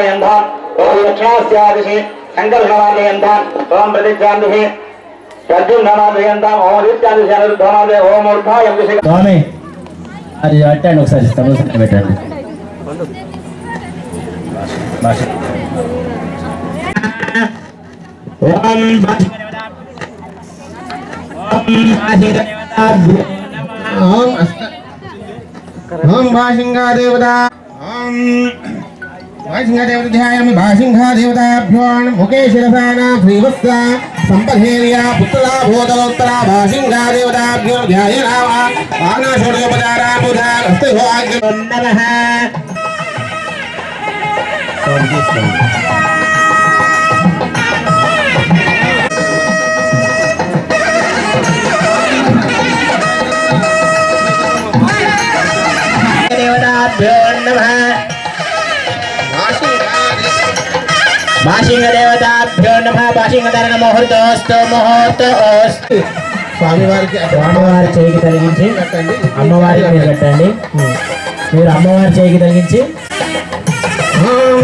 వార్తయంధాన్ ఓం దక్షిణాస్యాదిశి సంకర్షణవార్తయంధాన్ ఓం ప్రతిజ్ఞాందిశి ప్రద్యుమ్నాథయంధాన్ ఓం రీత్యాదిశి అనిరుద్ధనాథే ఓం ఊర్ధాయం దిశ స్వామి అది అట్టండి ఒకసారి తమిళ పెట్టండి భాష ఓం ఓం అస్త ఓం భాషింగాదేవత ఓం सिंहदेवताध्यायं भासिंहादेवताभ्योऽण् मुखे शिरसाना श्रीवत्सा सम्पधेर्या पुत्रलाभोदलोत्तरा भासिंहादेवताभ्यो ध्यायनावा నమః దేవతాభ్యో నమః భాషింగ దేవతాభ్యో నమః భాషింగధరణ ముహూర్తోస్తు ముహూర్తోస్తు స్వామివారికి అమ్మవారి చేయికి తగిలించి కట్టండి అమ్మవారికి మీరు కట్టండి మీరు అమ్మవారి చేయికి ఓం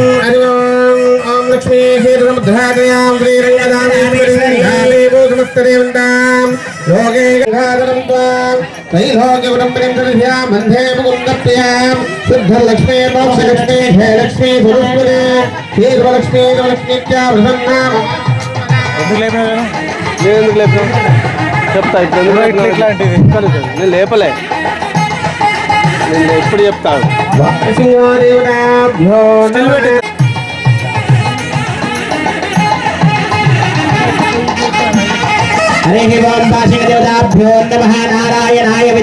లక్ష్మీ క్షీరసముద్రాదయాం శ్రీరంగదామేశ్వరీ లోకే గంగాధరం త్వాం త్రైలోక్యవరంబరం దర్శ్యాం వందే ముకుందప్రియాం శుద్ధలక్ష్మీ మోక్షలక్ష్మీ జయలక్ష్మీ సురస్వదే శ్రీధులక్ష్మీ లక్ష్మీత్యా ప్రసన్నామ నేను ఎందుకు లేపాను చెప్తా ఇప్పుడు ఎందుకు లేపినా? ఇట్లాంటిది. కాదు, కాదు. నేను లేపలే నేను ఎప్పుడు చెప్తాను సింహాదేవతాభ్యో నమః హరి ఓం భాషింగ దేవతాభ్యో నమః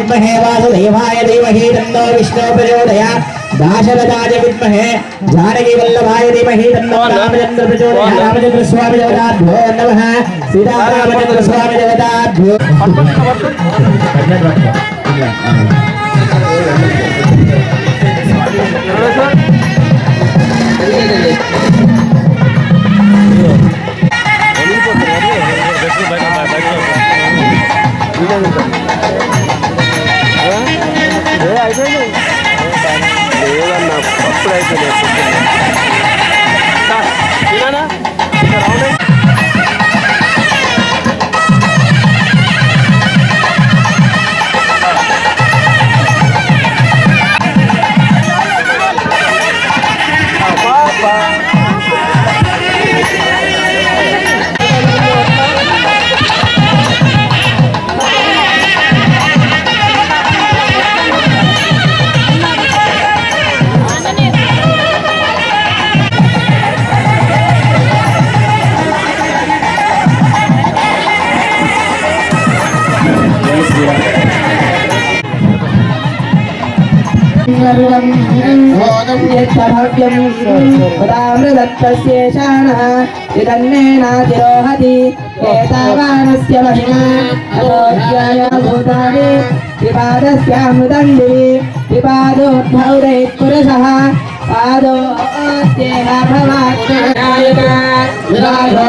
विद्महे वासुदेवाय धीमहि तन्नो विष्णु प्रचोदयात् दाशरथाय विद्महे जानकी वल्लभाय धीमहि तन्नो रामचंद्र प्रचोदयात्। रामचंद्र स्वामी जगदाभ्यो नमः। सीता रामचंद्र स्वामी जगदाभ्यो। ృదత్వశేషాణः ఇదన్నేనాతిరోహతి ఏతావానస్య మహిమా అతోధ్యాయ భూతాని విపాదస్యామృతం దివి విపాదోద్భౌరై పురుషः పాదో దేహ భవాత్మనాయక విరాజో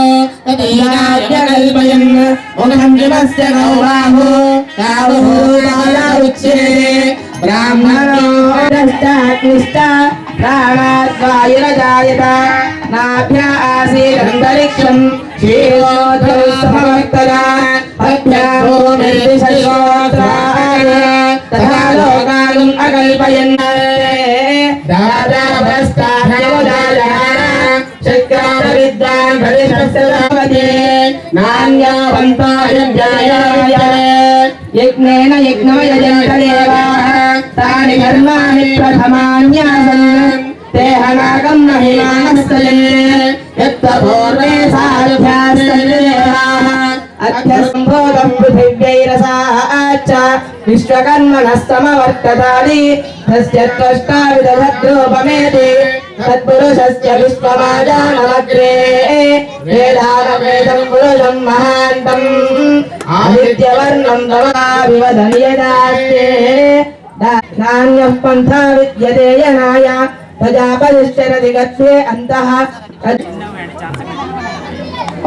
తదీనాద్యకల్పయన్ ముఖం కిమస్య గౌబాహో గావో బాలా ఉచ్యతే బ్రాహ్మణో రష్టాగ్నిష్ట ప్రాణాద్వాయురజాయత నాభ్య ఆసీదంతరిక్షం క్షీరోద్భవస్తమవర్తన అభ్యామో నిర్దిశోత్రాయ తథా లోకాగం అకల్పయన్ చక్రార విద్వాన్ భవిష్యత్సరావతే నాణ్యావంతాయ జ్ఞాయాయ యజ్ఞేన యజ్ఞమయజంతదేవాः తాని కర్మాణి ప్రథమాన్యాసన్ తేహనాగం మహిమానస్తయే యత్త పూర్వే సాధుభ్యాస్తదేవాः అధ్యసంభోగం పృథివ్యైరసాచ్చ విశ్వకర్మణస్తమవర్తతాది తస్య త్వష్టావిదభద్రోపమేతి తత్పురుషస్య విశ్వమాజానమగ్రే వేదానవేదం పురుషం మహాంతం. ఆదిత్యవర్ణం తమావివదన్యదాస్తే నాణ్యః పంథా విద్యతే యనాయ. ప్రజాపతిశ్చరతి గత్వే అంతః.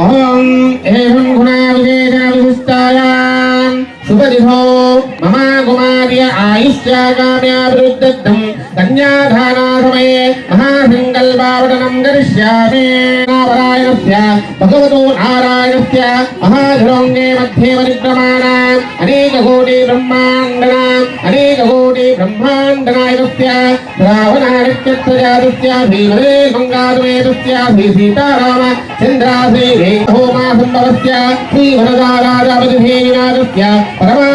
ఓం ఏవం గుణావిశేషావిశిష్టాయాం. సుపరిధో మమ కుమార్య ఆయుష్యాగామ్యాభివృద్ధం కన్యాధానాసమయే మహాసంకల్పావటనం కరిష్యామి నారాయణస్య భగవతో నారాయణస్య మహాధరోంగే మధ్యే పరిక్రమాణాం. అనేకకోటి బ్రహ్మాండనాం అనేకకోటి బ్రహ్మాండనాయకస్య శ్రావణాదిత్యత్రజాతస్య శ్రీమదే గంగాధుమేతస్య శ్రీ సీతారామ చంద్రాశ్రీ హోమా సంభవస్య శ్రీ వరదారాజాపతిధేవినాథస్య పరమాకామికాయాజావాజానివాసస్య పరమా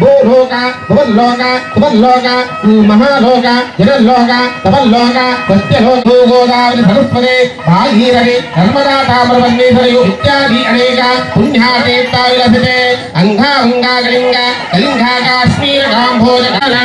বের হোক సప్తాదో భువల్లోక సువల్లోక మహాలోక జగల్లోక తపల్లోక సత్యలోక గోదావరి సరస్వతి భాగీరథి నర్మదా తామ్రవన్నీసరయు ఇత్యాది అనేక పుణ్యాతీర్థావిలసితే అంగా అంగా కళింగ కళింగ కాశ్మీర కాంభోజ కాల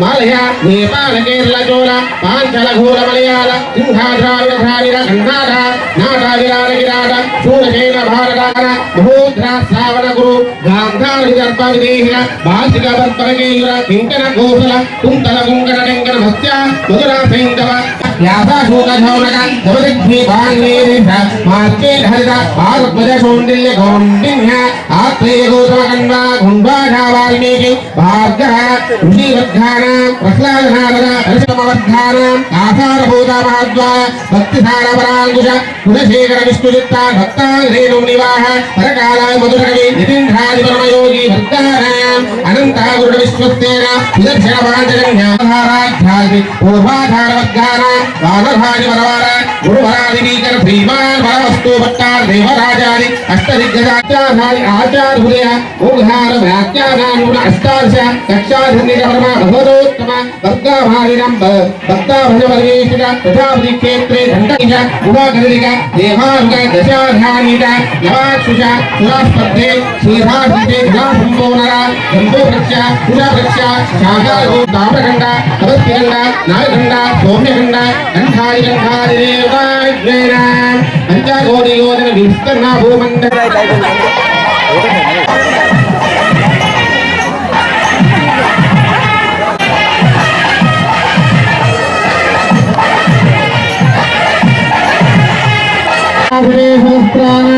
మలయ నేపాల కేరళ చోళ పాంచల ఘోర మలయాళ సింహాద్రావిడ ద్రావిడ కన్నాడ నాట విరాట విరాట శూరసేన భారతాన మహోద్ర శ్రావణ గురు గాంధారి విదర్భ విదేహిర बाजी का बंद करेंगे इंद्रा इंटरनेट गोपला तुम तला गुंगा ना देंगे ना भस्तिया बुज़ुर्ग फेंक दबा यापा शोका झाऊ ना कान जब तक भी बाल नहीं रहता मार्के ढल जा बाल बजे सोन दिल्ले घोंडिंग है आप ये गोत्र कन्वा घुंबा ढाबाल में क्यों भाग जा उसी वधारा प्रसलाल हारा अरसे मावत धारा आसार होता जा भक्ति धारा बराल गुजा उन्हें शेखर विस्तुजित्ता भक्ता रेणु निवाह है परकाला मधुर कवि नितिन धारी परमायोगी అనంతాగురుడ విశ్వస్తేన సుదర్శన పాంచజన్యాధారాధ్యాది పూర్వాధార వర్గానాం వానరాజి వరవార గురువరాది భీకర శ్రీమాన్ వరవస్తు భట్టార్ దేవరాజాది అష్టదిగ్గజాచారాది ఆచార హృదయ ఊహార వ్యాఖ్యానాన్ గుణ అష్టాదశ కక్షాధన్య పరమ భగవతోత్తమ వర్గాభారిణం భక్తాభజవర్గేషుడ ప్రజాపతి క్షేత్రే దండనిజ గుణగరిక దేవారుగ దశాధ్యానిట నవాక్షుష సురాస్పర్ధే శ్రీధార్జితే ಕುಂಭಭಕ್ಷ ಪೂಜಾಭಕ್ಷ ಶಾಖಾಲಘು ದಾಮರಖಂಡ ಅವಸ್ಥಿಖಂಡ ನಾಗಖಂಡ ಸೌಮ್ಯಖಂಡ ಗಂಧಾರಿ ಗಂಧಾರಿದೇವಾಗ್ನೇನ ಪಂಚಾಗೋಡಿ ಯೋಜನ ವಿಸ್ತರಣ ಭೂಮಂಡಲ ಸಹಸ್ರಾಣ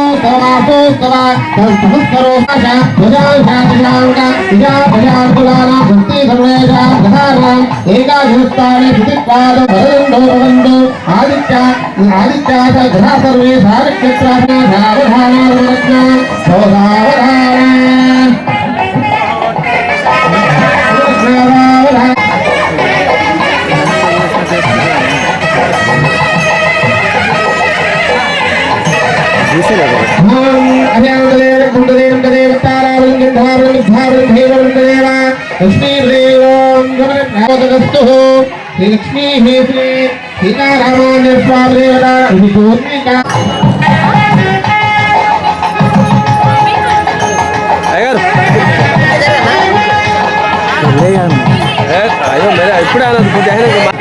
सर्वाभोस्तवा तस्तमस्करो भाषा भुजाशातिशाङ्गा इजा भुजार्कुलाना भक्ति सर्वेषा प्रसाराम् एकाग्रस्तानि प्रतिपाद भरन्दो भवन्दो आदित्या आदित्या च घना सर्वे सारक्षत्राणा सावधानावरज्ञा सौधावधाना Gracias. హే శ్రీ సీతారామాన్య స్వామి దేవత ఇది పూర్ణిక అయ్యారు ఏ, అయ్యో మరి ఇప్పుడే అన్నది కొంచెం అయినాక మా-